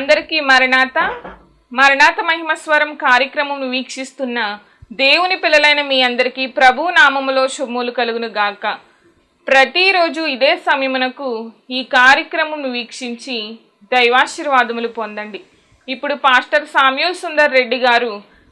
అందరికీ మరణాత మరణాత మహిమ స్వరం కార్యక్రమం వీక్షిస్తున్న దేవుని పిల్లలైన మీ అందరికీ ప్రభు నామములో శుభములు కలుగును గాక. ప్రతిరోజు ఇదే సమయమునకు ఈ కార్యక్రమం వీక్షించి దైవాశీర్వాదములు పొందండి. ఇప్పుడు పాస్టర్ సామ్యూల్ సుందర్ రెడ్డి గారు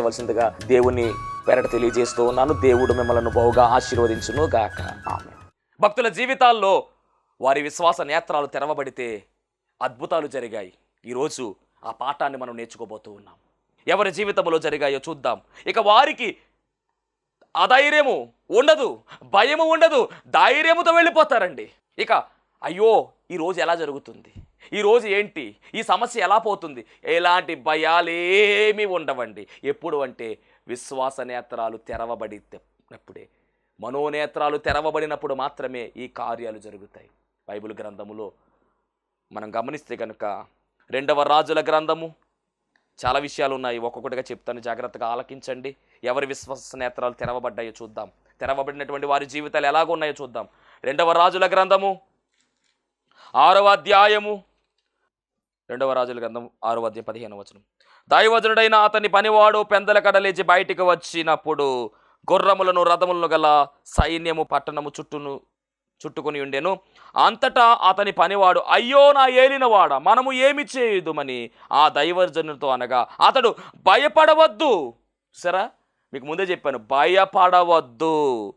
సహకరించవలసిందిగా దేవుని పెరట తెలియజేస్తూ ఉన్నాను. దేవుడు మిమ్మల్ని బహుగా ఆశీర్వదించును గాక. ఆమె భక్తుల జీవితాల్లో వారి విశ్వాస నేత్రాలు తెరవబడితే అద్భుతాలు జరిగాయి. ఈరోజు ఆ పాఠాన్ని మనం నేర్చుకోబోతూ ఉన్నాం. ఎవరి జీవితంలో జరిగాయో చూద్దాం. ఇక వారికి అధైర్యము ఉండదు భయము ఉండదు ధైర్యముతో వెళ్ళిపోతారండి. ఇక అయ్యో ఈరోజు ఎలా జరుగుతుంది? ఈరోజు ఏంటి? ఈ సమస్య ఎలా పోతుంది? ఎలాంటి భయాలేమీ ఉండవండి. ఎప్పుడు అంటే విశ్వాస నేత్రాలు తెరవబడినప్పుడే. మనోనేత్రాలు తెరవబడినప్పుడు మాత్రమే ఈ కార్యాలు జరుగుతాయి. బైబిల్ గ్రంథములో మనం గమనిస్తే కనుక రెండవ రాజుల గ్రంథము చాలా విషయాలు ఉన్నాయి. ఒక్కొక్కటిగా చెప్తాను. జాగ్రత్తగా ఆలకించండి. ఎవరి విశ్వాస నేత్రాలు తెరవబడ్డాయో చూద్దాం. తెరవబడినటువంటి వారి జీవితాలు ఎలాగో ఉన్నాయో చూద్దాం. రెండవ రాజుల గ్రంథము ఆరవ అధ్యాయము. రెండవ రాజుల గ్రంథం ఆరవ అధ్యాయం పదిహేను వచనం. దైవజనుడైన అతని పనివాడు పెందల కడలేచి బయటికి వచ్చినప్పుడు గుర్రములను రథములను గల సైన్యము పట్టణము చుట్టూను చుట్టుకుని ఉండెను. అంతటా అతని పనివాడు అయ్యో నా ఏలినవాడ మనము ఏమి చేయుదుమని? ఆ దైవజనుతో అనగా అతడు భయపడవద్దు. సరా మీకు ముందే చెప్పాను భయపడవద్దు.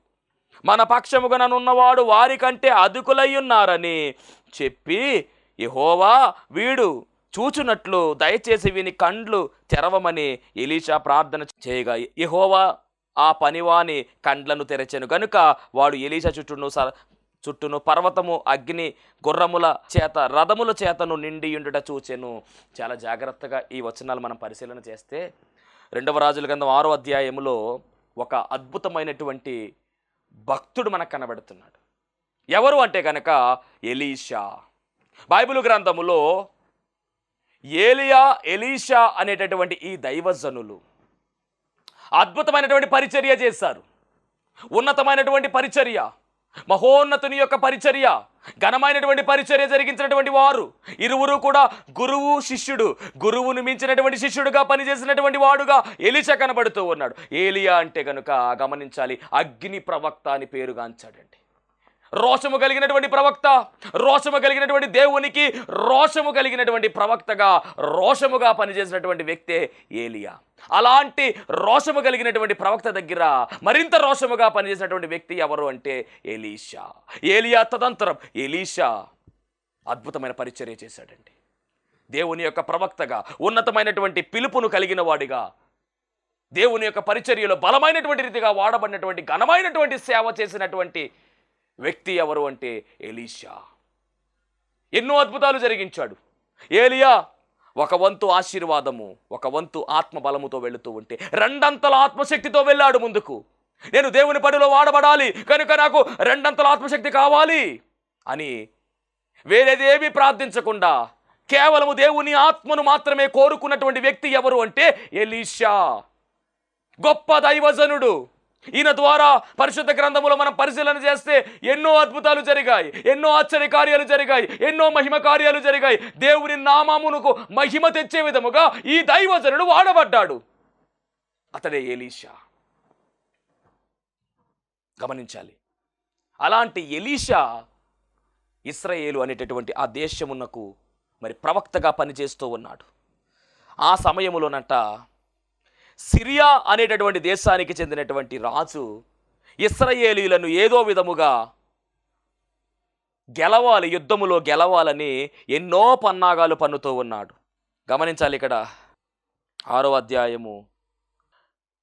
మన పక్షముగా నన్నున్నవాడు వారికంటే అధికులై ఉన్నారని చెప్పి యెహోవా వీడు చూచునట్లు దయచేసి వీని కండ్లు తెరవమని ఎలీషా ప్రార్థన చేయగా యెహోవా ఆ పనివాని కండ్లను తెరచెను. గనుక వాడు ఎలీషా చుట్టూను స చుట్టూను పర్వతము అగ్ని గుర్రముల చేత రథముల చేతను నిండి ఉండుట చూచెను. చాలా జాగ్రత్తగా ఈ వచనాలు మనం పరిశీలన చేస్తే రెండవ రాజుల గ్రంథం ఆరో అధ్యాయంలో ఒక అద్భుతమైనటువంటి భక్తుడు మనకు కనబడుతున్నాడు. ఎవరు అంటే కనుక ఎలీషా. బైబిల్ గ్రంథములో ఏలియా ఎలీషా అనేటటువంటి ఈ దైవజనులు అద్భుతమైనటువంటి పరిచర్య చేశారు. ఉన్నతమైనటువంటి పరిచర్య మహోన్నతుని యొక్క పరిచర్య ఘనమైనటువంటి పరిచర్య జరిగించినటువంటి వారు. ఇరువురు కూడా గురువు శిష్యుడు. గురువును మించినటువంటి శిష్యుడుగా పనిచేసినటువంటి వాడుగా ఎలిచ కనబడుతూ ఉన్నాడు. ఏలియా అంటే కనుక గమనించాలి అగ్ని ప్రవక్త అని పేరుగాంచాడండి. రోషము కలిగినటువంటి ప్రవక్త రోషము కలిగినటువంటి దేవునికి రోషము కలిగినటువంటి ప్రవక్తగా రోషముగా పనిచేసినటువంటి వ్యక్తే ఏలియా. అలాంటి రోషము కలిగినటువంటి ప్రవక్త దగ్గర మరింత రోషముగా పనిచేసినటువంటి వ్యక్తి ఎవరు అంటే ఎలీషా ఏలియా తదంతరం ఎలీషా అద్భుతమైన పరిచర్య చేశాడండి. దేవుని యొక్క ప్రవక్తగా ఉన్నతమైనటువంటి పిలుపును కలిగిన వాడిగా దేవుని యొక్క పరిచర్యలో బలమైనటువంటి రీతిగా వాడబడినటువంటి ఘనమైనటువంటి సేవ చేసినటువంటి వ్యక్తి ఎవరు అంటే ఎలీషా. ఎన్నో అద్భుతాలు జరిగించాడు. ఏలియా ఒక వంతు ఆశీర్వాదము ఒక వంతు ఆత్మ బలముతో వెళుతూ ఉంటే రెండంతల ఆత్మశక్తితో వెళ్ళాడు ముందుకు. నేను దేవుని పడిలో వాడబడాలి కనుక నాకు రెండంతల ఆత్మశక్తి కావాలి అని వేరేదేమీ ప్రార్థించకుండా కేవలము దేవుని ఆత్మను మాత్రమే కోరుకున్నటువంటి వ్యక్తి ఎవరు అంటే ఎలీషా. గొప్ప దైవజనుడు. ఈయన ద్వారా పరిశుద్ధ గ్రంథములో మనం పరిశీలన చేస్తే ఎన్నో అద్భుతాలు జరిగాయి ఎన్నో ఆశ్చర్య కార్యాలు జరిగాయి ఎన్నో మహిమ కార్యాలు జరిగాయి. దేవుని నామమునకు మహిమ తెచ్చే విధముగా ఈ దైవజనుడు వాడబడ్డాడు. అతడే ఎలీషా. గమనించాలి. అలాంటి ఎలీషా ఇస్రాయేలు అనేటటువంటి ఆ దేశమునకు మరి ప్రవక్తగా పనిచేస్తూ ఉన్నాడు. ఆ సమయములోనంట సిరియా అనేటటువంటి దేశానికి చెందినటువంటి రాజు ఇస్రయేలీలను ఏదో విధముగా గెలవాలి యుద్ధములో గెలవాలని ఎన్నో పన్నాగాలు పన్నుతూ ఉన్నాడు. గమనించాలి ఇక్కడ ఆరో అధ్యాయము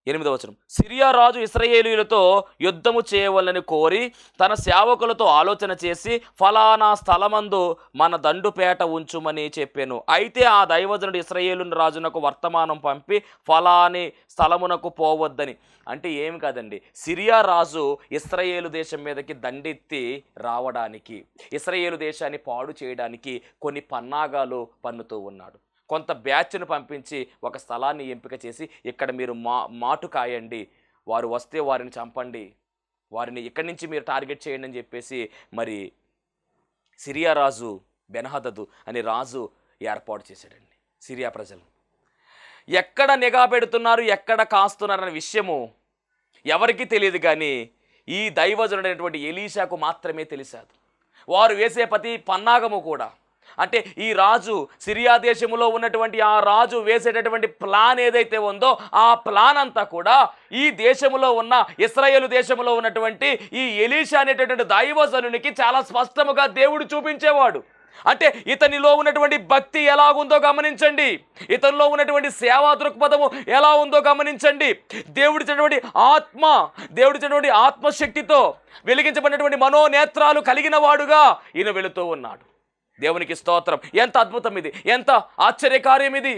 ఎనిమిదవ వచనం. సిరియా రాజు ఇస్రయేలీలతో యుద్ధము చేయవలని కోరి తన సేవకులతో ఆలోచన చేసి ఫలానా స్థలమందు మన దండుపేట ఉంచుమని చెప్పాను. అయితే ఆ దైవజనుడు ఇస్రయేలుని రాజునకు వర్తమానం పంపి ఫలాని స్థలమునకు పోవద్దని. అంటే ఏమి కాదండి. సిరియా రాజు ఇస్రయేలు దేశం మీదకి దండెత్తి రావడానికి ఇస్రయేలు దేశాన్ని పాడు చేయడానికి కొన్ని పన్నాగాలు పన్నుతూ ఉన్నాడు. కొంత బ్యాచ్ను పంపించి ఒక స్థలాన్ని ఎంపిక చేసి ఇక్కడ మీరు మా మాటు కాయండి. వారు వస్తే వారిని చంపండి. వారిని ఇక్కడి నుంచి మీరు టార్గెట్ చేయండి అని చెప్పేసి మరి సిరియా రాజు బెనహదదు అని రాజు ఏర్పాటు చేశాడండి సిరియా ప్రజలు. ఎక్కడ నిఘా పెడుతున్నారు ఎక్కడ కాస్తున్నారు అనే విషయము ఎవరికీ తెలియదు కానీ ఈ దైవజనుడైనటువంటి ఎలీషాకు మాత్రమే తెలిసాదు. వారు వేసే ప్రతి పన్నాగము కూడా అంటే ఈ రాజు సిరియా దేశంలో ఉన్నటువంటి ఆ రాజు వేసేటటువంటి ప్లాన్ ఏదైతే ఉందో ఆ ప్లాన్ అంతా కూడా ఈ దేశంలో ఉన్న ఇస్రాయేల్ దేశంలో ఉన్నటువంటి ఈ ఎలీషా అనేటటువంటి దైవజనునికి చాలా స్పష్టముగా దేవుడు చూపించేవాడు. అంటే ఇతనిలో ఉన్నటువంటి భక్తి ఎలా ఉందో గమనించండి. ఇతనిలో ఉన్నటువంటి సేవా దృక్పథము ఎలా ఉందో గమనించండి దేవుడిచ్చినటువంటి ఆత్మ దేవుడిచ్చినటువంటి ఆత్మశక్తితో వెలిగించబడినటువంటి మనోనేత్రాలు కలిగిన వాడుగా ఈయన వెళుతూ ఉన్నాడు. దేవునికి స్తోత్రం. ఎంత అద్భుతం ఇది. ఎంత ఆశ్చర్యకార్యం ఇది.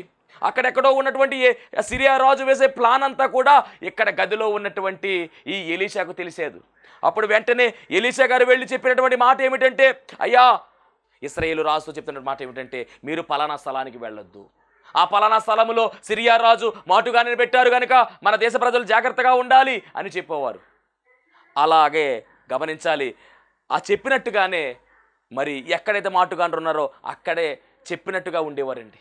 అక్కడెక్కడో ఉన్నటువంటి ఏ సిరియా రాజు వేసే ప్లాన్ అంతా కూడా ఇక్కడ గదిలో ఉన్నటువంటి ఈ ఎలీషాకు తెలిసేది. అప్పుడు వెంటనే ఎలీషా గారు వెళ్ళి చెప్పినటువంటి మాట ఏమిటంటే అయ్యా ఇస్రాయేలు రాజుతో చెప్తున్న మాట ఏమిటంటే మీరు పలానా స్థలానికి వెళ్ళొద్దు. ఆ పలానా స్థలంలో సిరియా రాజు మాటుగానే పెట్టారు కనుక మన దేశ ప్రజలు జాగ్రత్తగా ఉండాలి అని చెప్పేవారు. అలాగే గమనించాలి. ఆ చెప్పినట్టుగానే మరి ఎక్కడైతే మాటుగాండ్రు ఉన్నారో అక్కడే చెప్పినట్టుగా ఉండేవారండి.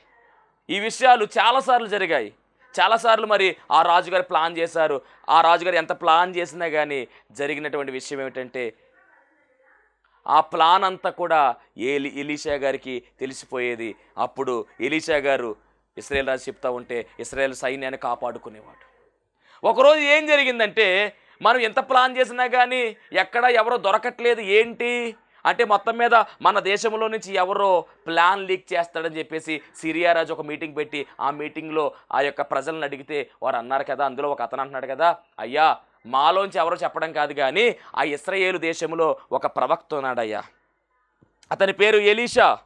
ఈ విషయాలు చాలాసార్లు జరిగాయి. చాలాసార్లు మరి ఆ రాజుగారు ప్లాన్ చేశారు. ఆ రాజుగారు ఎంత ప్లాన్ చేసినా కానీ జరిగినటువంటి విషయం ఏమిటంటే ఆ ప్లాన్ అంతా కూడా ఏలి ఎలీషా గారికి తెలిసిపోయేది. అప్పుడు ఎలీషా గారు ఇస్రాయేల్ రాజు చెప్తా ఉంటే ఇస్రాయేల్ సైన్యాన్ని కాపాడుకునేవాడు. ఒకరోజు ఏం జరిగిందంటే మనం ఎంత ప్లాన్ చేసినా కానీ ఎక్కడ ఎవరో దొరకట్లేదు. ఏంటి? అంటే మొత్తం మీద మన దేశంలో నుంచి ఎవరో ప్లాన్ లీక్ చేస్తాడని చెప్పేసి సిరియా రాజు ఒక మీటింగ్ పెట్టి ఆ మీటింగ్లో ఆ యొక్క ప్రజలను అడిగితే వారు అన్నారు కదా అందులో ఒక అతను అంటున్నాడు కదా అయ్యా మాలోంచి ఎవరో చెప్పడం కాదు కానీ ఆ ఇస్రాయేలు దేశంలో ఒక ప్రవక్త ఉన్నాడయ్యా. అతని పేరు ఎలీషా.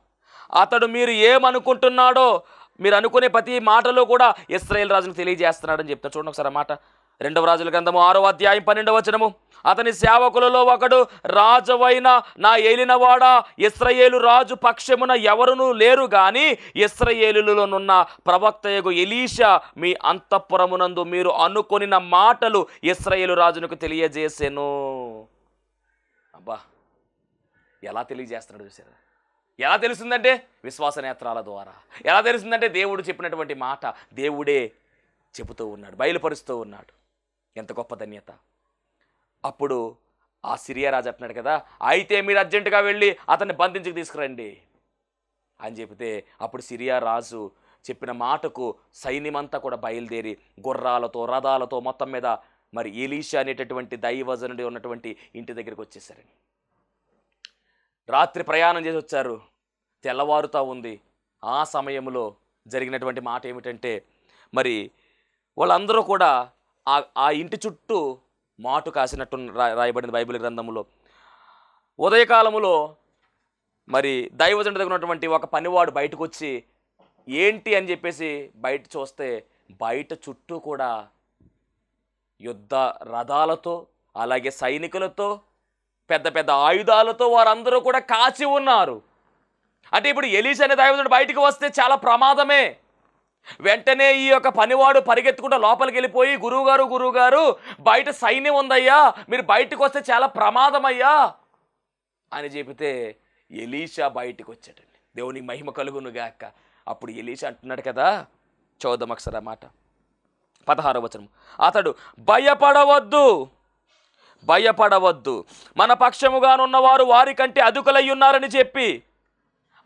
అతడు మీరు ఏమనుకుంటున్నాడో మీరు అనుకునే ప్రతి మాటలో కూడా ఇస్రాయేల్ రాజును తెలియజేస్తున్నాడని చెప్తాడు. చూడండి ఒకసారి మాట. రెండవ రాజుల గ్రంథము ఆరో అధ్యాయం పన్నెండవ వచనము. అతని సేవకులలో ఒకడు రాజువైన నా ఏలినవాడా ఇస్రయేలు రాజు పక్షమున ఎవరునూ లేరు గాని ఇస్రాయేలులోనున్న ప్రవక్తయగు ఎలీషా మీ అంతఃపురమునందు మీరు అనుకొనిన మాటలు ఇస్రయేలు రాజునకు తెలియజేసెను. అబ్బా ఎలా తెలియజేస్తున్నాడు చూసారా ఎలా తెలుస్తుందంటే విశ్వాస నేత్రాల ద్వారా. ఎలా తెలుస్తుందంటే దేవుడు చెప్పినటువంటి మాట దేవుడే చెబుతూ ఉన్నాడు బయలుపరుస్తూ ఉన్నాడు. ఎంత గొప్ప ధన్యత. అప్పుడు ఆ సిరియా రాజు అంటున్నాడు కదా అయితే మీరు అర్జెంటుగా వెళ్ళి అతన్ని బంధించుకు తీసుకురండి. అని చెబితే అప్పుడు సిరియా రాజు చెప్పిన మాటకు సైన్యమంతా కూడా బయలుదేరి గుర్రాలతో రథాలతో మొత్తం మీద మరి ఎలీషా అనేటటువంటి దైవజనుడి ఉన్నటువంటి ఇంటి దగ్గరికి వచ్చేసారండి. రాత్రి ప్రయాణం చేసి వచ్చారు. తెల్లవారుతా ఉంది. ఆ సమయంలో జరిగినటువంటి మాట ఏమిటంటే మరి వాళ్ళందరూ కూడా ఆ ఆ ఇంటి చుట్టూ మాటు కాసినట్టు రాయబడింది బైబిల్ గ్రంథంలో ఉదయకాలములో మరి దైవజండ దగ్గర ఉన్నటువంటి ఒక పనివాడు బయటకు వచ్చి ఏంటి? అని చెప్పేసి బయట చూస్తే బయట చుట్టూ కూడా యుద్ధ రథాలతో అలాగే సైనికులతో పెద్ద పెద్ద ఆయుధాలతో వారందరూ కూడా కాచి ఉన్నారు. అంటే ఇప్పుడు ఎలీష్ అనే దైవజనుడు బయటకు వస్తే చాలా ప్రమాదమే. వెంటనే ఈ యొక్క పనివాడు పరిగెత్తుకుంటూ లోపలికి వెళ్ళిపోయి గురువుగారు గురువుగారు బయట సైన్యం ఉందయ్యా మీరు బయటకు వస్తే చాలా ప్రమాదమయ్యా. అని చెబితే ఎలీషా బయటకు వచ్చాడండి దేవుని మహిమ కలుగును గాక అప్పుడు ఎలీషా అంటున్నాడు కదా చౌదం అక్షర మాట. పదహారవ వచనం. అతడు భయపడవద్దు భయపడవద్దు. మన పక్షముగానున్నవారు వారి కంటే అదుకులై ఉన్నారని చెప్పి.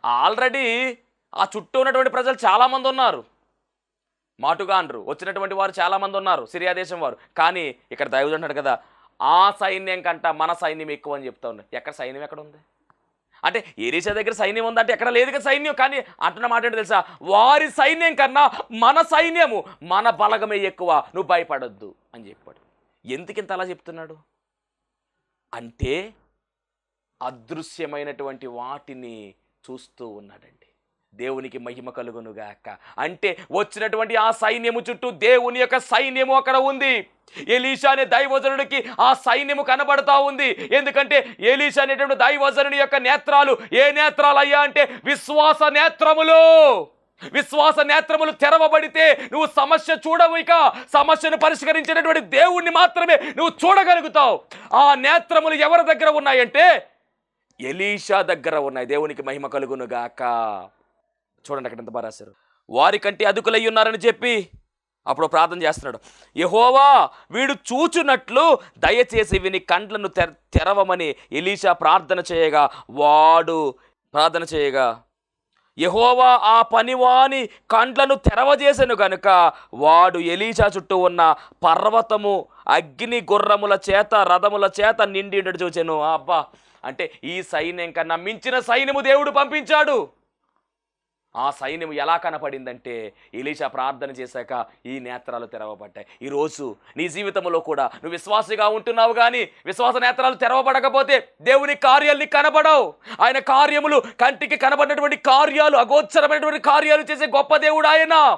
ఆల్రెడీ ఆ చుట్టూ ఉన్నటువంటి ప్రజలు చాలామంది ఉన్నారు. మాటుగా మాటుగాండ్రు వచ్చినటువంటి వారు చాలామంది ఉన్నారు సిరియా దేశం వారు. కానీ ఇక్కడ దైవుడు అంటాడు కదా ఆ సైన్యం కంట మన సైన్యం ఎక్కువ అని చెప్తా ఉన్నారు ఎక్కడ సైన్యం ఎక్కడ ఉంది? అంటే ఎలీషా దగ్గర సైన్యం ఉందంటే ఎక్కడ లేదు కదా సైన్యం. కానీ అంటున్న మాట ఏంటో తెలుసా? వారి సైన్యం కన్నా మన సైన్యము మన బలగమే ఎక్కువ. నువ్వు భయపడొద్దు అని చెప్పాడు. ఎందుకింత అలా చెప్తున్నాడు? అంటే అదృశ్యమైనటువంటి వాటిని చూస్తూ ఉన్నాడండి. దేవునికి మహిమ కలుగునుగాక అంటే వచ్చినటువంటి ఆ సైన్యము చుట్టూ దేవుని యొక్క సైన్యము అక్కడ ఉంది. ఎలీషా అనే దైవజనుడికి ఆ సైన్యము కనబడతా ఉంది. ఎందుకంటే ఎలీషా అనేటువంటి దైవజనుడి యొక్క నేత్రాలు ఏ నేత్రాలు అయ్యా అంటే విశ్వాస నేత్రములు. విశ్వాస నేత్రములు తెరవబడితే నువ్వు సమస్య చూడవు ఇక. సమస్యను పరిష్కరించినటువంటి దేవుణ్ణి మాత్రమే నువ్వు చూడగలుగుతావు. ఆ నేత్రములు ఎవరి దగ్గర ఉన్నాయంటే ఎలీషా దగ్గర ఉన్నాయి. దేవునికి మహిమ కలుగును గాక. చూడండి అక్కడ ఎంత బాగా రాశారు. వారికంటే అదుకులై ఉన్నారని చెప్పి అప్పుడు ప్రార్థన చేస్తున్నాడు. యహోవా వీడు చూచునట్లు దయచేసి విని కండ్లను తెర తెరవమని ఎలీషా ప్రార్థన చేయగా వాడు ప్రార్థన చేయగా యహోవా ఆ పనివాని కండ్లను తెరవజేసెను గనుక వాడు ఎలీషా చుట్టూ ఉన్న పర్వతము అగ్ని గుర్రముల చేత రథముల చేత నిండి చూచాను. అబ్బా! అంటే ఈ సైన్యం కన్నా మించిన సైన్యము దేవుడు పంపించాడు. ఆ సైన్యం ఎలా కనపడిందంటే ఎలీషా ప్రార్థన చేశాక ఈ నేత్రాలు తెరవబడ్డాయి. ఈరోజు నీ జీవితంలో కూడా నువ్వు విశ్వాసిగా ఉంటున్నావు కానీ విశ్వాస నేత్రాలు తెరవబడకపోతే దేవుని కార్యాలు కనబడవు ఆయన కార్యములు కంటికి కనబడినటువంటి కార్యాలు అగోచరమైనటువంటి కార్యాలు చేసే గొప్ప దేవుడు ఆయన.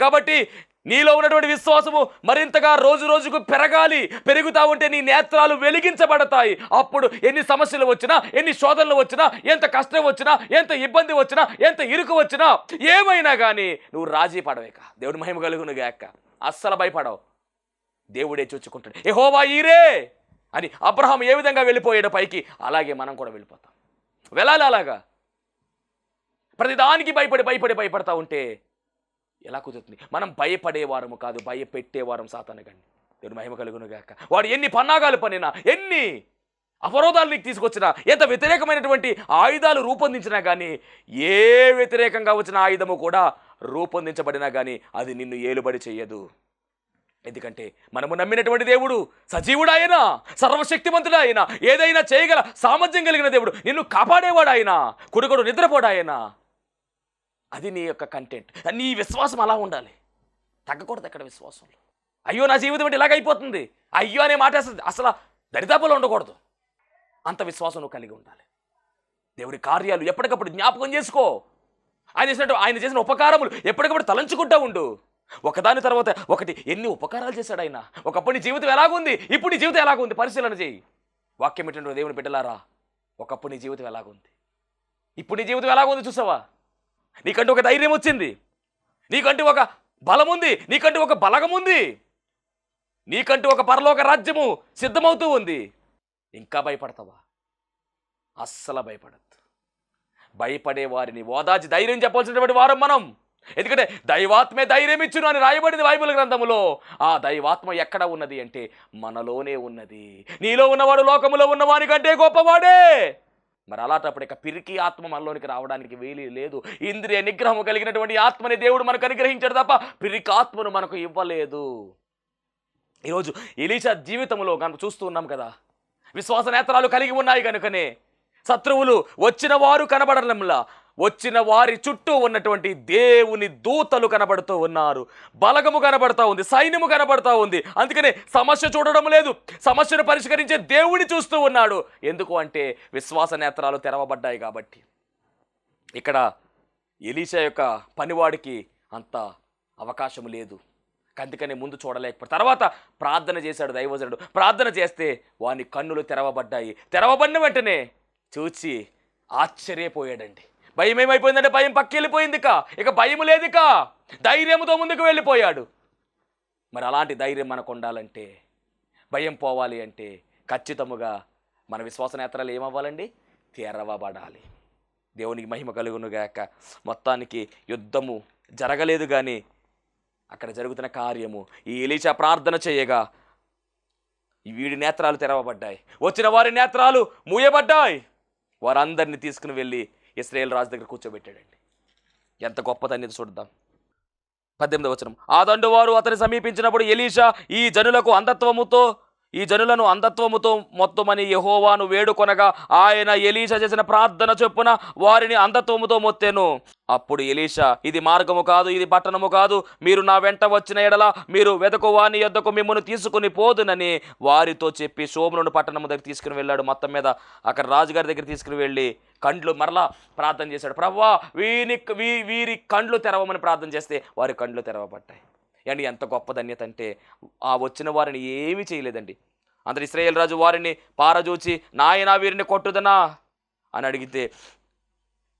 కాబట్టి నీలో ఉన్నటువంటి విశ్వాసము మరింతగా రోజు రోజుకు పెరగాలి. పెరుగుతా ఉంటే నీ నేత్రాలు వెలిగించబడతాయి. అప్పుడు ఎన్ని సమస్యలు వచ్చినా ఎన్ని శోధనలు వచ్చినా ఎంత కష్టం వచ్చినా ఎంత ఇబ్బంది వచ్చినా ఎంత ఇరుకు వచ్చినా ఏమైనా కానీ నువ్వు రాజీ పడవేక. దేవుడి మహిమ కలుగును గాక. అస్సలు భయపడవు. దేవుడే చూచుకుంటాడు. ఏహోవా హోవా ఈరే అని అబ్రహం ఏ విధంగా వెళ్ళిపోయాడు పైకి అలాగే మనం కూడా వెళ్ళిపోతాం. వెళ్ళాలి అలాగా? ప్రతిదానికి భయపడి భయపడి భయపడతా ఉంటే ఎలా కుదురుతుంది? మనం భయపడేవారము కాదు భయపెట్టేవారం సాతానగండి దేవుని మహిమ కలుగును గాక. వాడు ఎన్ని పన్నాగాలు పనినా ఎన్ని అవరోధాలు నీకు తీసుకొచ్చినా ఎంత వ్యతిరేకమైనటువంటి ఆయుధాలు రూపొందించినా కానీ ఏ వ్యతిరేకంగా వచ్చిన ఆయుధము కూడా రూపొందించబడినా కానీ అది నిన్ను ఏలుబడి చేయదు. ఎందుకంటే మనము నమ్మినటువంటి దేవుడు సజీవుడు ఆయన సర్వశక్తిమంతుడు ఆయన ఏదైనా చేయగల సామర్థ్యం కలిగిన దేవుడు నిన్ను కాపాడేవాడు ఆయన కుడుకుడు నిద్రపోడాయన అది నీ యొక్క కంటెంట్ నీ విశ్వాసం అలా ఉండాలి. తగ్గకూడదు అక్కడ విశ్వాసంలో. అయ్యో నా జీవితం అంటే ఇలాగైపోతుంది అయ్యో అనే మాట అసలు అసలు దరిదాపులో ఉండకూడదు. అంత విశ్వాసం నువ్వు కలిగి ఉండాలి. దేవుడి కార్యాలు ఎప్పటికప్పుడు జ్ఞాపకం చేసుకో. ఆయన చేసినట్టు ఆయన చేసిన ఉపకారములు ఎప్పటికప్పుడు తలంచుకుంటూ ఉండు. ఒకదాని తర్వాత ఒకటి. ఎన్ని ఉపకారాలు చేశాడు ఆయన? ఒకప్పుడు నీ జీవితం ఎలాగుంది? ఇప్పుడు నీ జీవితం ఎలాగుంది? పరిశీలన చేయి. వాక్యం ఏంటంటే దేవుని బిడ్డలారా ఒకప్పుడు నీ జీవితం ఎలాగుంది? ఇప్పుడు నీ జీవితం ఎలాగుంది చూసావా? నీకంటూ ఒక ధైర్యం వచ్చింది. నీకంటూ ఒక బలం ఉంది నీకంటూ ఒక బలగం ఉంది నీకంటూ ఒక పరలోక రాజ్యము సిద్ధమవుతూ ఉంది. ఇంకా భయపడతావా? అస్సలు భయపడద్దు. భయపడే వారిని ఓదాచి ధైర్యం చెప్పాల్సినటువంటి వారం మనం. ఎందుకంటే దైవాత్మే ధైర్యం ఇచ్చును అని రాయబడింది బైబిల్ గ్రంథములో. ఆ దైవాత్మ ఎక్కడ ఉన్నది అంటే మనలోనే ఉన్నది. నీలో ఉన్నవాడు లోకములో ఉన్నవాని కంటే గొప్పవాడే. మరి అలాంటప్పుడు ఇక పిరికి ఆత్మ మనలోనికి రావడానికి వీలు లేదు. ఇంద్రియ నిగ్రహం కలిగినటువంటి ఆత్మని దేవుడు మనకు అనుగ్రహించాడు తప్ప పిరికి ఆత్మను మనకు ఇవ్వలేదు. ఈరోజు ఎలీషా జీవితంలో కనుక చూస్తూ ఉన్నాం కదా విశ్వాస నేత్రాలు కలిగి ఉన్నాయి కనుకనే శత్రువులు వచ్చిన వారు కనబడడంలా వచ్చిన వారి చుట్టూ ఉన్నటువంటి దేవుని దూతలు కనబడుతూ ఉన్నారు. బలగము కనబడతా ఉంది సైన్యము కనబడతా ఉంది. అందుకనే సమస్య చూడడం లేదు. సమస్యను పరిష్కరించే దేవుని చూస్తూ ఉన్నాడు. ఎందుకు అంటే విశ్వాస నేత్రాలు తెరవబడ్డాయి కాబట్టి. ఇక్కడ ఎలీషా యొక్క పనివాడికి అంత అవకాశం లేదు. అందుకనే ముందు చూడలేకపోతే తర్వాత ప్రార్థన చేశాడు దైవజనుడు. ప్రార్థన చేస్తే వాని కన్నులు తెరవబడ్డాయి. తెరవబడిన వెంటనే చూచి ఆశ్చర్యపోయాడండి. భయం ఏమైపోయిందంటే భయం పక్కెళ్ళిపోయింది ఇక ఇక భయం లేదిక. ధైర్యంతో ముందుకు వెళ్ళిపోయాడు. మరి అలాంటి ధైర్యం మనకు ఉండాలంటే భయం పోవాలి అంటే ఖచ్చితముగా మన విశ్వాస నేత్రాలు ఏమవ్వాలండి? తెరవబడాలి. దేవునికి మహిమ కలుగునుగాక మొత్తానికి యుద్ధము జరగలేదు కానీ అక్కడ జరుగుతున్న కార్యము ఈ ఎలీచా ప్రార్థన చేయగా వీడి నేత్రాలు తెరవబడ్డాయి. వచ్చిన వారి నేత్రాలు మూయబడ్డాయి. వారందరిని తీసుకుని వెళ్ళి ఇస్రాయేల్ రాజు దగ్గర కూర్చోబెట్టాడండి. ఎంత గొప్పదని చూద్దాం. పద్దెనిమిది వచనం. ఆ దండు వారు అతని సమీపించినప్పుడు ఎలీషా ఈ జనులకు అంధత్వముతో ఈ జనులను అంధత్వముతో మొత్తమని యహోవాను వేడుకొనగా ఆయన ఎలీషా చేసిన ప్రార్థన చొప్పున వారిని అంధత్వముతో మొత్తెను. అప్పుడు ఎలీషా ఇది మార్గము కాదు ఇది పట్టణము కాదు మీరు నా వెంట వచ్చిన ఎడల మీరు వెదకు వాని యొద్దకు మిమ్మల్ని తీసుకుని పోదునని. వారితో చెప్పి శోభనుడు పట్టణము దగ్గర తీసుకుని వెళ్ళాడు. మొత్తం మీద అక్కడ రాజుగారి దగ్గర తీసుకుని వెళ్ళి కండ్లు మరలా ప్రార్థన చేశాడు. ప్రవ్వా వీని వీ వీరి కండ్లు తెరవమని ప్రార్థన చేస్తే వారి కండ్లు తెరవబడ్డాయి. అండి ఎంత గొప్ప ధన్యత అంటే ఆ వచ్చిన వారిని ఏమీ చేయలేదండి. అందరు ఇస్రాయేల్ రాజు వారిని పారజూచి నాయనా వీరిని కొట్టుదనా? అని అడిగితే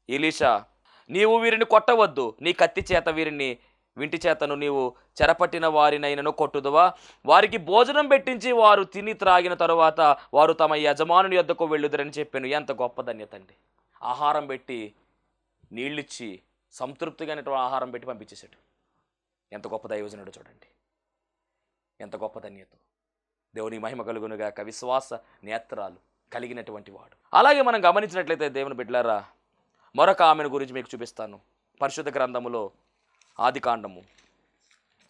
ఇలీషా నీవు వీరిని కొట్టవద్దు. నీ కత్తి చేత వీరిని వింటి చేతను నీవు చెరపట్టిన వారినైనను కొట్టుదువా? వారికి భోజనం పెట్టించి వారు తిని త్రాగిన తరువాత వారు తమ యజమానుని యొద్దకు వెళ్ళుదరని చెప్పాను. ఎంత గొప్ప ధన్యత అండి. ఆహారం పెట్టి నీళ్ళిచ్చి సంతృప్తిగా ఆహారం పెట్టి పంపించేశాడు. ఎంత గొప్ప దైవజనుడు చూడండి. ఎంత గొప్ప ధన్యత. దేవుని మహిమ కలుగునుగాక విశ్వాస నేత్రాలు కలిగినటువంటి వాడు. అలాగే మనం గమనించినట్లయితే దేవుని బిడ్డలారా మరొక ఆమెను గురించి మీకు చూపిస్తాను. పరిశుద్ధ గ్రంథములో ఆదికాండము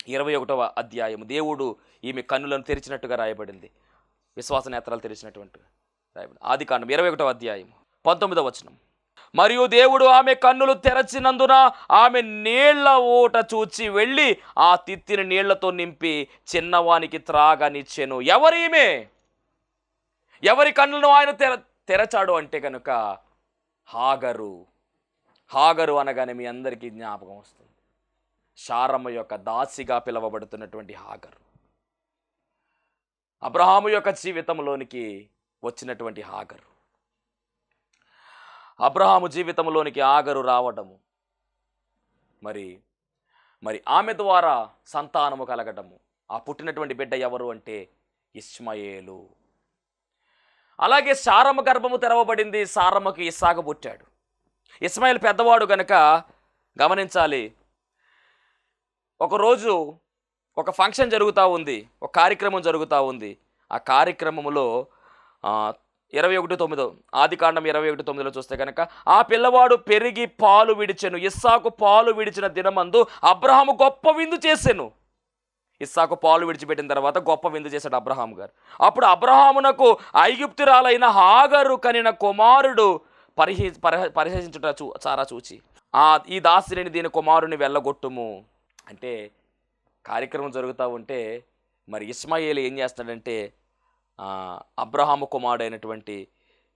ఇరవై ఒకటవ అధ్యాయము. దేవుడు ఈమె కన్నులను తెరిచినట్టుగా రాయబడింది. విశ్వాస నేత్రాలు తెరిచినటువంటి రాయబడింది. ఆదికాండం ఇరవై ఒకటవ అధ్యాయం పంతొమ్మిదవ వచనం. మరియు దేవుడు ఆమె కన్నులు తెరచినందున ఆమె నీళ్ళ ఊట చూచి వెళ్ళి ఆ తిత్తిని నీళ్ళతో నింపి చిన్నవానికి త్రాగనిచ్చెను. ఎవరీమే? ఎవరి కన్నులను ఆయన తెర తెరచాడు అంటే కనుక హాగరు. హాగరు అనగానే మీ అందరికీ జ్ఞాపకం వస్తుంది. శారమ్మ యొక్క దాసిగా పిలువబడుతున్నటువంటి హాగరు. అబ్రహాము యొక్క జీవితంలోనికి వచ్చినటువంటి హాగరు. అబ్రహాము జీవితంలోనికి ఆగరు రావడము మరి మరి ఆమె ద్వారా సంతానము కలగటము. ఆ పుట్టినటువంటి బిడ్డ ఎవరు అంటే ఇస్మయేలు. అలాగే సారమ్మ గర్భము తెరవబడింది సారమ్మకి ఇస్సాగ పుట్టాడు. ఇస్మాయిల్ పెద్దవాడు గనక గమనించాలి. ఒకరోజు ఒక ఫంక్షన్ జరుగుతూ ఉంది ఒక కార్యక్రమం జరుగుతూ ఉంది. ఆ కార్యక్రమంలో ఇరవై ఒకటి తొమ్మిదో. ఆది కాండం ఇరవై ఒకటి తొమ్మిదిలో చూస్తే కనుక ఆ పిల్లవాడు పెరిగి పాలు విడిచెను. ఇస్సాకు పాలు విడిచిన దినమందు అబ్రహాము గొప్ప విందు చేసెను. ఇస్సాకు పాలు విడిచిపెట్టిన తర్వాత గొప్ప విందు చేశాడు అబ్రహాం గారు. అప్పుడు అబ్రహామునకు ఐగుప్తురాలైన హాగరు కనిన కుమారుడు పరిహి పరిహ పరిహసించుట చూ చారా చూచి ఆ ఈ దాసిని దీని కుమారుని వెళ్ళగొట్టుము. అంటే కార్యక్రమం జరుగుతూ ఉంటే మరి ఇస్మాయిల్ ఏం చేస్తాడంటే అబ్రహాము కుమారుడైనటువంటి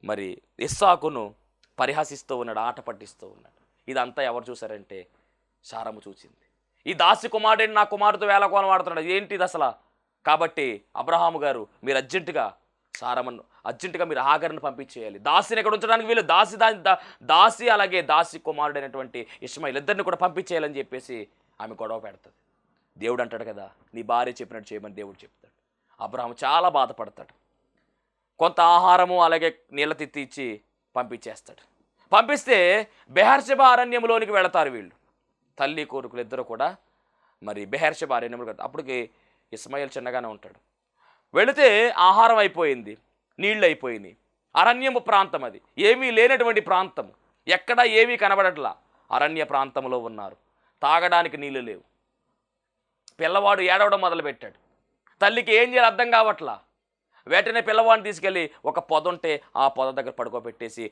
మరి ఇస్సాకును పరిహసిస్తూ ఉన్నాడు ఆట పట్టిస్తూ ఉన్నాడు. ఇదంతా ఎవరు చూశారంటే శారము చూసింది. ఈ దాసి కుమారుడిని నా కుమారుతో వేలకోన వాడుతున్నాడు ఏంటిది అసలు? కాబట్టి అబ్రహాము గారు మీరు అర్జెంటుగా సారమను అర్జెంటుగా మీరు ఆగరిని పంపించేయాలి. దాసిని ఇక్కడ ఉంచడానికి వీళ్ళు దాసి దాని దా- దాసి అలాగే దాసి కుమారుడైనటువంటి ఇస్మాయిల్ ఇద్దరిని కూడా పంపించేయాలని చెప్పేసి ఆమె గొడవ పెడుతుంది. దేవుడు అంటాడు కదా నీ భార్య చెప్పినట్టు చేయమని దేవుడు చెప్తాడు. అబ్రహం చాలా బాధపడతాడు. కొంత ఆహారము అలాగే నీళ్ళ తిత్తి ఇచ్చి పంపించేస్తాడు. పంపిస్తే బెహర్షబ అరణ్యంలోనికి వెళతారు వీళ్ళు. తల్లి కొడుకులు ఇద్దరు కూడా మరి బెహర్షబ అరణ్యంలో అప్పటికి ఇస్మాయిల్ చిన్నగానే ఉంటాడు. వెళితే ఆహారం అయిపోయింది నీళ్ళు అయిపోయినాయి అరణ్యము ప్రాంతం అది. ఏమీ లేనటువంటి ప్రాంతం. ఎక్కడ ఏమీ కనబడట్లా. అరణ్య ప్రాంతంలో ఉన్నారు. తాగడానికి నీళ్ళు లేవు. పిల్లవాడు ఏడవడం మొదలుపెట్టాడు. తల్లికి ఏం చేయాలి అర్థం కావట్లా? వెంటనే పిల్లవాడిని తీసుకెళ్ళి ఒక పొద ఉంటే ఆ పొద దగ్గర పడుకోబెట్టేసి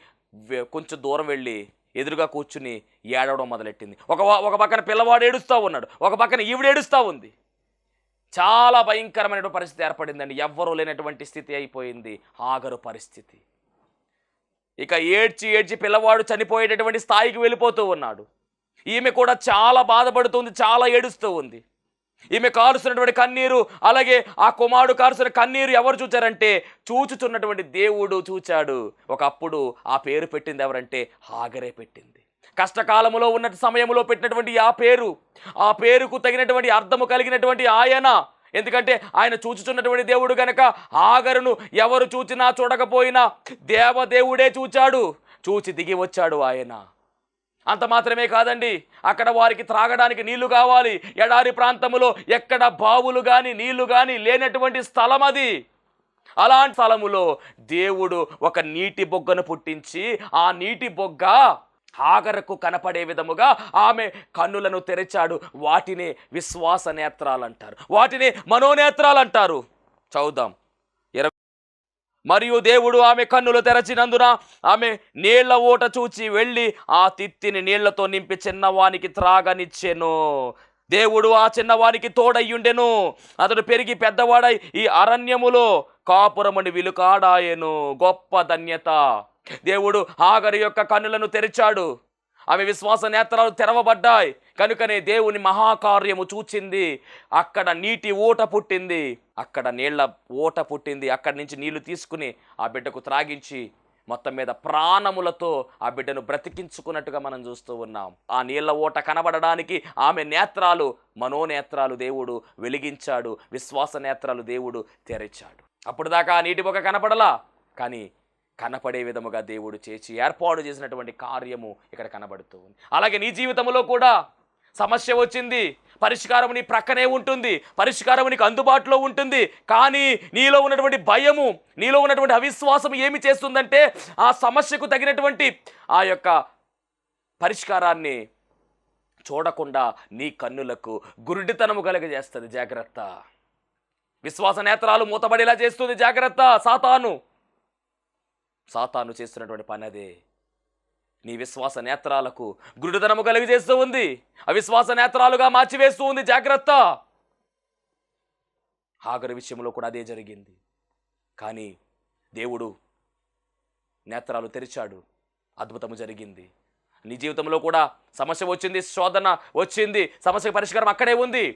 కొంచెం దూరం వెళ్ళి ఎదురుగా కూర్చుని ఏడవడం మొదలెట్టింది. ఒక ఒక పక్కన పిల్లవాడు ఏడుస్తూ ఉన్నాడు. ఒక పక్కన ఈవిడ ఏడుస్తూ ఉంది. చాలా భయంకరమైనటువంటి పరిస్థితి ఏర్పడిందండి. ఎవ్వరూ లేనటువంటి స్థితి అయిపోయింది. ఆగరు పరిస్థితి. ఇక ఏడ్చి ఏడ్చి పిల్లవాడు చనిపోయేటటువంటి స్థాయికి వెళ్ళిపోతూ ఉన్నాడు. ఈమె కూడా చాలా బాధపడుతుంది చాలా ఏడుస్తూ ఉంది. ఈమె కారుస్తున్నటువంటి కన్నీరు అలాగే ఆ కుమారుడు కారుస్తున్న కన్నీరు ఎవరు చూచారంటే చూచుచున్నటువంటి దేవుడు చూచాడు. ఒకప్పుడు ఆ పేరు పెట్టింది ఎవరంటే హాగరే పెట్టింది. కష్టకాలములో ఉన్న సమయంలో పెట్టినటువంటి ఆ పేరు ఆ పేరుకు తగినటువంటి అర్థము కలిగినటువంటి ఆయన. ఎందుకంటే ఆయన చూచుచున్నటువంటి దేవుడు గనక ఆగరును ఎవరు చూచినా చూడకపోయినా దేవదేవుడే చూచాడు. చూచి దిగి వచ్చాడు ఆయన. అంత మాత్రమే కాదండి. అక్కడ వారికి త్రాగడానికి నీళ్ళు కావాలి. ఎడారి ప్రాంతములో ఎక్కడ బావులు కానీ నీళ్ళు కానీ లేనటువంటి స్థలం అది. అలాంటి స్థలములో దేవుడు ఒక నీటి బొగ్గను పుట్టించి ఆ నీటి బొగ్గ ఆగరకు కనపడే విధముగా ఆమె కన్నులను తెరిచాడు. వాటినే విశ్వాస నేత్రాలు అంటారు వాటిని మనోనేత్రాలు అంటారు చదువుదాం. మరియు దేవుడు ఆమె కన్నులు తెరచినందున ఆమె నీళ్ళ ఊట చూచి వెళ్ళి ఆ తిత్తిని నీళ్ళతో నింపి చిన్నవానికి త్రాగనిచ్చెను. దేవుడు ఆ చిన్నవానికి తోడయ్యుండెను. అతడు పెరిగి పెద్దవాడై ఈ అరణ్యములో కాపురమని విలుకాడాయెను. గొప్ప ధన్యత. దేవుడు ఆగరి యొక్క కన్నులను తెరిచాడు. ఆమె విశ్వాస నేత్రాలు తెరవబడ్డాయి. కనుకనే దేవుని మహాకార్యము చూచింది. అక్కడ నీటి ఊట పుట్టింది. అక్కడ నీళ్ళ ఊట పుట్టింది. అక్కడి నుంచి నీళ్ళు తీసుకుని ఆ బిడ్డకు త్రాగించి మొత్తం మీద ప్రాణములతో ఆ బిడ్డను బ్రతికించుకున్నట్టుగా మనం చూస్తూ ఉన్నాం. ఆ నీళ్ళ ఓట కనబడడానికి ఆమె నేత్రాలు మనోనేత్రాలు దేవుడు వెలిగించాడు. విశ్వాస నేత్రాలు దేవుడు తెరిచాడు. అప్పుడు దాకా ఆ నీటి బొక్క కనపడలా. కానీ కనపడే విధముగా దేవుడు చేసి ఏర్పాటు చేసినటువంటి కార్యము ఇక్కడ కనబడుతూ ఉంది. అలాగే నీ జీవితంలో కూడా సమస్య వచ్చింది పరిష్కారం నీ ప్రక్కనే ఉంటుంది పరిష్కారం నీకు అందుబాటులో ఉంటుంది కానీ నీలో ఉన్నటువంటి భయము నీలో ఉన్నటువంటి అవిశ్వాసం ఏమి చేస్తుందంటే ఆ సమస్యకు తగినటువంటి ఆ యొక్క పరిష్కారాన్ని చూడకుండా నీ కన్నులకు గురుడితనము కలగజేస్తుంది జాగ్రత్త. విశ్వాస నేత్రాలు మూతబడేలా చేస్తుంది జాగ్రత్త సాతాను. సాతాను చేస్తున్నటువంటి పని అదే. నీ విశ్వాస నేత్రాలకు గురుడుదనము కలిగి చేస్తూ ఉంది. అవిశ్వాస నేత్రాలుగా మార్చివేస్తూ ఉంది. జాగ్రత్త. హాగరు విషయంలో కూడా అదే జరిగింది. కానీ దేవుడు నేత్రాలు తెరిచాడు. అద్భుతము జరిగింది. నీ జీవితంలో కూడా సమస్య వచ్చింది శోధన వచ్చింది సమస్య పరిష్కారం అక్కడే ఉంది.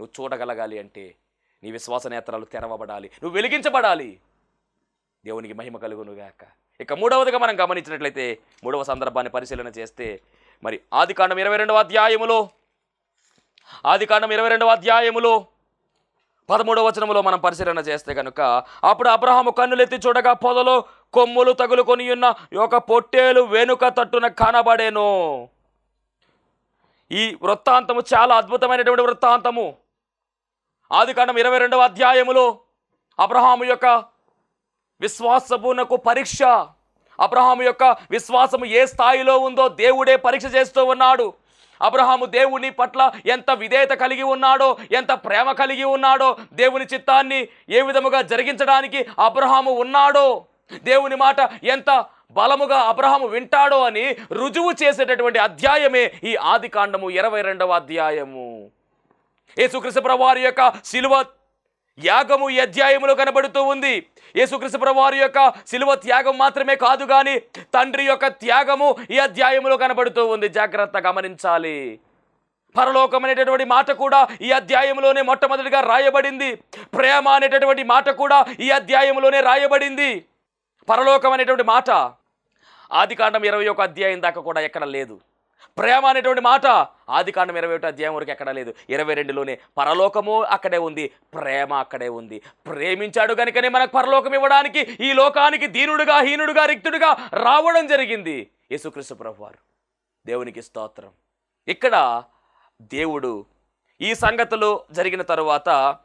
నువ్వు చూడగలగాలి అంటే నీ విశ్వాస నేత్రాలు తెరవబడాలి. నువ్వు వెలిగించబడాలి. దేవునికి మహిమ కలుగునుగాక. ఇక మూడవదిగా మనం గమనించినట్లయితే మూడవ సందర్భాన్ని పరిశీలన చేస్తే మరి ఆదికాండం ఇరవై రెండవ అధ్యాయములో ఆదికాండం ఇరవై రెండవ అధ్యాయములో పదమూడవ వచనములో మనం పరిశీలన చేస్తే కనుక అప్పుడు అబ్రహాము కన్నులెత్తి చూడగా పొదలో కొమ్ములు తగులుకొని ఉన్న ఒక పొట్టేలు వెనుక తట్టున కానబడేను. ఈ వృత్తాంతము చాలా అద్భుతమైనటువంటి వృత్తాంతము. ఆదికాండం ఇరవై రెండవ అధ్యాయములో అబ్రహాము యొక్క విశ్వాసమునకు పరీక్ష. అబ్రహాము యొక్క విశ్వాసము ఏ స్థాయిలో ఉందో దేవుడే పరీక్ష చేస్తూ ఉన్నాడు. అబ్రహాము దేవుని పట్ల ఎంత విధేయత కలిగి ఉన్నాడో ఎంత ప్రేమ కలిగి ఉన్నాడో దేవుని చిత్తాన్ని ఏ విధముగా జరిగించడానికి అబ్రహాము ఉన్నాడో దేవుని మాట ఎంత బలముగా అబ్రహాము వింటాడో అని రుజువు చేసేటటువంటి అధ్యాయమే ఈ ఆదికాండము ఇరవై రెండవ అధ్యాయము. యేసుకృష్ణ ప్రభు వారి యొక్క శిలువ యాగము ఈ అధ్యాయములో కనబడుతూ ఉంది. యేసుక్రీస్తు వారి యొక్క శిలువ త్యాగం మాత్రమే కాదు కానీ తండ్రి యొక్క త్యాగము ఈ అధ్యాయములో కనబడుతూ ఉంది. జాగ్రత్త గమనించాలి. పరలోకం అనేటటువంటి మాట కూడా ఈ అధ్యాయంలోనే మొట్టమొదటిగా రాయబడింది. ప్రేమ అనేటటువంటి మాట కూడా ఈ అధ్యాయంలోనే రాయబడింది. పరలోకం అనేటువంటి మాట ఆదికాండం ఇరవై ఒక అధ్యాయం దాకా కూడా ఎక్కడ లేదు. ప్రేమ అనేటువంటి మాట. ఆదికాండం ఇరవై ఒకటి అధ్యాయం వరకు ఎక్కడా లేదు. ఇరవై రెండులోనే పరలోకము అక్కడే ఉంది ప్రేమ అక్కడే ఉంది. ప్రేమించాడు కనుకనే మనకు పరలోకం ఇవ్వడానికి ఈ లోకానికి దీనుడుగా హీనుడుగా రిక్తుడుగా రావడం జరిగింది. యేసుక్రీస్తు ప్రభు వారు దేవునికి స్తోత్రం. ఇక్కడ దేవుడు ఈ సంగతులు జరిగిన తరువాత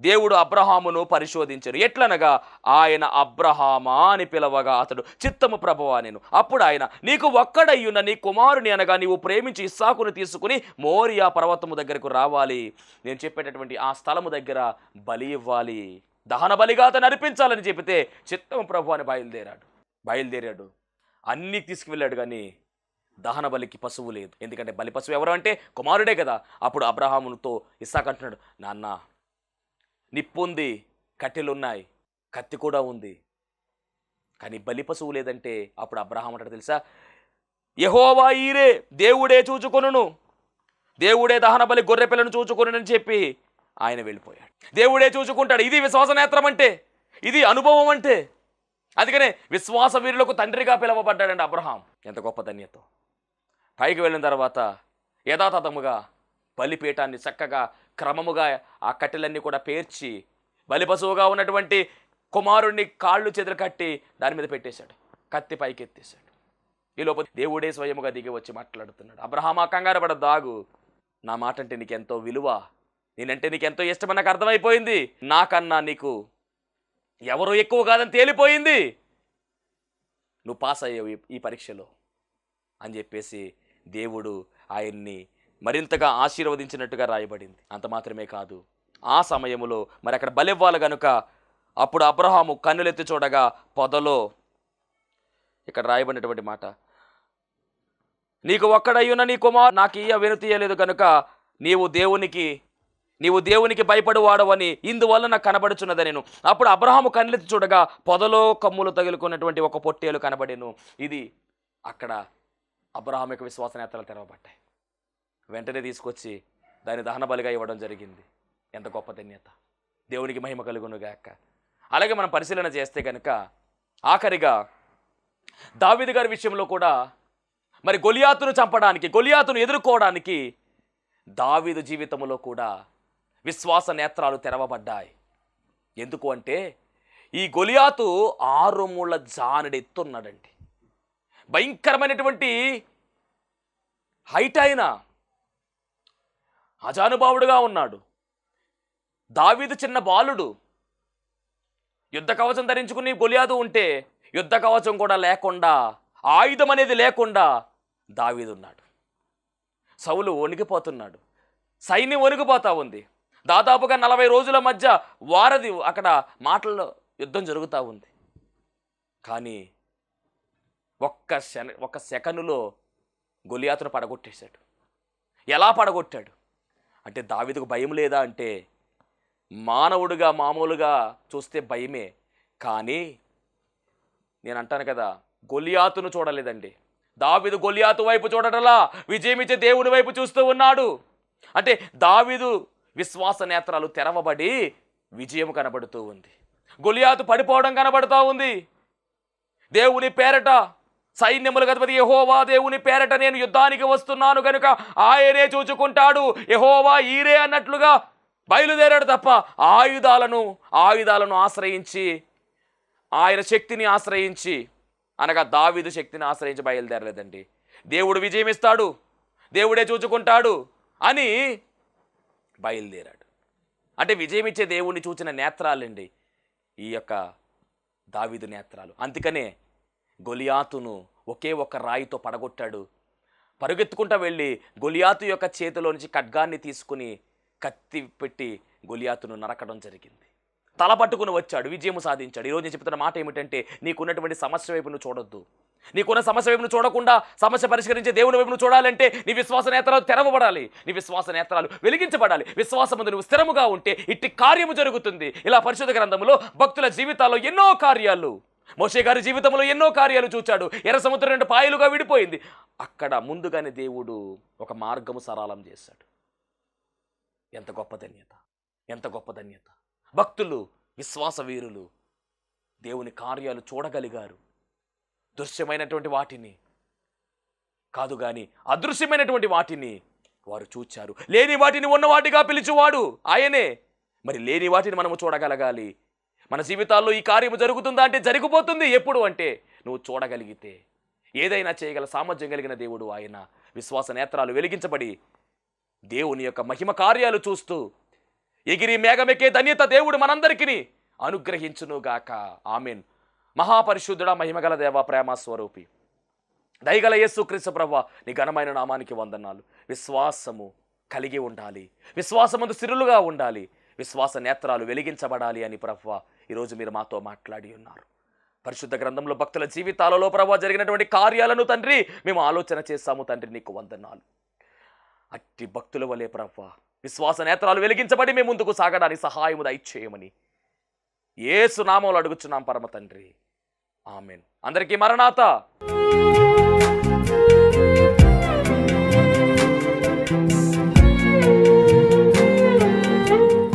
దేవుడు అబ్రహామును పరిశోధించరు. ఎట్లనగా ఆయన అబ్రహామా అని పిలవగా అతడు చిత్తము ప్రభువా నేను. అప్పుడు ఆయన నీకు ఒక్కడయ్యున్న నీ కుమారుని అనగా నీవు ప్రేమించి ఇస్సాకును తీసుకుని మోరియా పర్వతము దగ్గరకు రావాలి. నేను చెప్పేటటువంటి ఆ స్థలము దగ్గర బలి ఇవ్వాలి. దహన బలిగా అతను అర్పించాలని చెబితే చిత్తము ప్రభు అని బయలుదేరాడు. బయలుదేరాడు. అన్నీ తీసుకువెళ్ళాడు కానీ దహన బలికి పశువు లేదు. ఎందుకంటే బలి పశువు ఎవరు అంటే కుమారుడే కదా. అప్పుడు అబ్రహాముతో ఇస్సాక్ అంటున్నాడు నాన్న నిప్పుంది కట్టెలున్నాయి కత్తి కూడా ఉంది. కానీ బలి పశువు లేదంటే అప్పుడు అబ్రహాం అంటాడు తెలుసా? యహోవా ఈరే దేవుడే చూచుకొనును. దేవుడే దహన బలి గొర్రె పిల్లను చూచుకొనునని చెప్పి ఆయన వెళ్ళిపోయాడు. దేవుడే చూచుకుంటాడు. ఇది విశ్వాసనేత్రం అంటే ఇది అనుభవం అంటే. అందుకనే విశ్వాస వీరులకు తండ్రిగా పిలువబడ్డాడండి అబ్రహాం ఎంత గొప్ప ధన్యత పైకి వెళ్ళిన తర్వాత యథాతథముగా బలిపీఠాన్ని చక్కగా క్రమముగా ఆ కట్టెలన్నీ కూడా పేర్చి బలిపశువుగా ఉన్నటువంటి కుమారుణ్ణి కాళ్ళు చేతులు కట్టి దాని మీద పెట్టేశాడు. కత్తి పైకి ఎత్తేశాడు ఈ లోపల దేవుడే స్వయముగా దిగి వచ్చి మాట్లాడుతున్నాడు. అబ్రహామా కంగారు పడ దాగు నా మాట అంటే నీకెంతో విలువ. నేనంటే నీకెంతో ఇష్టం నాకు అర్థమైపోయింది. నాకన్నా నీకు ఎవరు ఎక్కువ కాదని తేలిపోయింది. నువ్వు పాస్ అయ్యావు ఈ పరీక్షలో. అని చెప్పేసి దేవుడు ఆయన్ని మరింతగా ఆశీర్వదించినట్టుగా రాయబడింది. అంత మాత్రమే కాదు ఆ సమయంలో మరి అక్కడ బలివ్వాలి గనుక అప్పుడు అబ్రహాము కన్నులెత్తి చూడగా పొదలో ఇక్కడ రాయబడినటువంటి మాట నీకు ఒక్కడయ్యున నీ కుమార్ నాకు ఇయ్య వినతీయలేదు కనుక నీవు దేవునికి నీవు దేవునికి భయపడువాడవని ఇందువల్ల నాకు కనబడుచున్నది నేను. అప్పుడు అబ్రహాము కన్నెత్తి చూడగా పొదలో కమ్ములు తగులుకున్నటువంటి ఒక పొట్టేలు కనబడేను. ఇది అక్కడ అబ్రహాం యొక్క విశ్వాసనేతలు తెరవబట్టాయి తెరవబడ్డాయి. వెంటనే తీసుకొచ్చి దాని దహన బలిగా ఇవ్వడం జరిగింది. ఎంత గొప్ప ధన్యత. దేవునికి మహిమ కలుగునుగాక. అలాగే మనం పరిశీలన చేస్తే కనుక ఆఖరిగా దావిది గారి విషయంలో కూడా మరి గొలియాతును చంపడానికి గొలియాతును ఎదుర్కోవడానికి దావీదు జీవితంలో కూడా విశ్వాస నేత్రాలు తెరవబడ్డాయి. ఎందుకు అంటే ఈ గొలియాతు ఆరు మూల జానడి ఎత్తున్నాడండి. భయంకరమైనటువంటి హైట్ అయిన అజానుభావుడుగా ఉన్నాడు. దావీదు చిన్న బాలుడు యుద్ధ కవచం ధరించుకుని గొలియాదు ఉంటే యుద్ధ కవచం కూడా లేకుండా ఆయుధం అనేది లేకుండా దావీదు ఉన్నాడు సౌలు వణికిపోతున్నాడు. సైన్యం వణికిపోతా ఉంది. దాదాపుగా నలభై రోజుల మధ్య వారధి అక్కడ మాటల్లో యుద్ధం జరుగుతూ ఉంది. కానీ ఒక్క శన ఒక్క సెకనులో గొలియాతును పడగొట్టేశాడు. ఎలా పడగొట్టాడు? అంటే దావీదుకు భయం లేదా అంటే మానవుడిగా మామూలుగా చూస్తే భయమే. కానీ నేను అంటాను కదా గొలియాతును చూడలేదండి. దావిదు గొలియాతు వైపు చూడటలా విజయమిచ్చే దేవుని వైపు చూస్తూ ఉన్నాడు. అంటే దావీదు విశ్వాస నేత్రాలు తెరవబడి విజయం కనబడుతూ ఉంది. గొలియాతు పడిపోవడం కనబడుతూ ఉంది. దేవుని పేరట సైన్యముల గణపతి యహోవా దేవుని పేరట నేను యుద్ధానికి వస్తున్నాను కనుక ఆయనే చూచుకుంటాడు. యహోవా ఈరే అన్నట్లుగా బయలుదేరాడు తప్ప ఆయుధాలను ఆయుధాలను ఆశ్రయించి ఆయన శక్తిని ఆశ్రయించి అనగా దావీదు శక్తిని ఆశ్రయించి బయలుదేరలేదండి. దేవుడు విజయం ఇస్తాడు దేవుడే చూచుకుంటాడు అని బయలుదేరాడు. అంటే విజయం ఇచ్చే దేవుణ్ణి చూచిన నేత్రాలండి ఈ యొక్క దావీదు నేత్రాలు. అందుకనే గొలియాతును ఒకే ఒక రాయితో పడగొట్టాడు. పరుగెత్తుకుంటా వెళ్ళి గొలియాతు యొక్క చేతిలో నుంచి ఖడ్గాన్ని తీసుకుని కత్తి పెట్టి గొలియాతును నరకడం జరిగింది. తల పట్టుకుని వచ్చాడు విజయం సాధించాడు. ఈరోజు నేను చెప్తున్న మాట ఏమిటంటే నీకున్నటువంటి సమస్య వైపు నువ్వు చూడొద్దు. నీకున్న సమస్య వైపు చూడకుండా సమస్య పరిష్కరించే దేవుని వైపు చూడాలంటే నీ విశ్వాస నేత్రాలు తెరవబడాలి. నీ విశ్వాస నేత్రాలు వెలిగించబడాలి. విశ్వాసమందు నువ్వు స్థిరముగా ఉంటే ఇట్టి కార్యము జరుగుతుంది. ఇలా పరిశుద్ధ గ్రంథంలో భక్తుల జీవితాల్లో ఎన్నో కార్యాలు. మోషే గారి జీవితంలో ఎన్నో కార్యాలు చూచాడు. ఎర్ర సముద్రం రెండు పాయలుగా విడిపోయింది. అక్కడ ముందుగానే దేవుడు ఒక మార్గము సరళం చేశాడు. ఎంత గొప్ప ధన్యత ఎంత గొప్ప ధన్యత. భక్తులు విశ్వాస వీరులు దేవుని కార్యాలు చూడగలిగారు. దృశ్యమైనటువంటి వాటిని కాదు కానీ అదృశ్యమైనటువంటి వాటిని వారు చూచారు. లేని వాటిని ఉన్న వాటిగా పిలిచువాడు ఆయనే. మరి లేని వాటిని మనము చూడగలగాలి. మన జీవితాల్లో ఈ కార్యము జరుగుతుందా అంటే జరిగిపోతుంది. ఎప్పుడు అంటే నువ్వు చూడగలిగితే. ఏదైనా చేయగల సామర్థ్యం కలిగిన దేవుడు ఆయన. విశ్వాస నేత్రాలు వెలిగించబడి దేవుని యొక్క మహిమ కార్యాలు చూస్తూ ఎగిరి మేఘమెక్కే ధన్యత దేవుడు మనందరికీ అనుగ్రహించునుగాక ఆమెన్. మహాపరిశుద్ధుడ మహిమగల దేవ ప్రేమ స్వరూపి. దయగల యేసు క్రీస్తు ప్రభ నీ ఘనమైన నామానికి వందనాలు. విశ్వాసము కలిగి ఉండాలి. విశ్వాసమందు సిరులుగా ఉండాలి. విశ్వాస నేత్రాలు వెలిగించబడాలి అని ప్రభ ఈరోజు మీరు మాతో మాట్లాడి ఉన్నారు. పరిశుద్ధ గ్రంథంలో భక్తుల జీవితాలలో ప్రభా జరిగినటువంటి కార్యాలను తండ్రి మేము ఆలోచన చేస్తాము తండ్రి నీకు వందనాలు. అట్టి భక్తుల వలె ప్రభా విశ్వాస నేత్రాలు వెలిగించబడి మేము ముందుకు సాగడానికి సహాయము దయచేయమని ఏసు నామంలో అడుగుచున్నాం పరమ తండ్రి. ఆమెన్. అందరికీ మరణాత.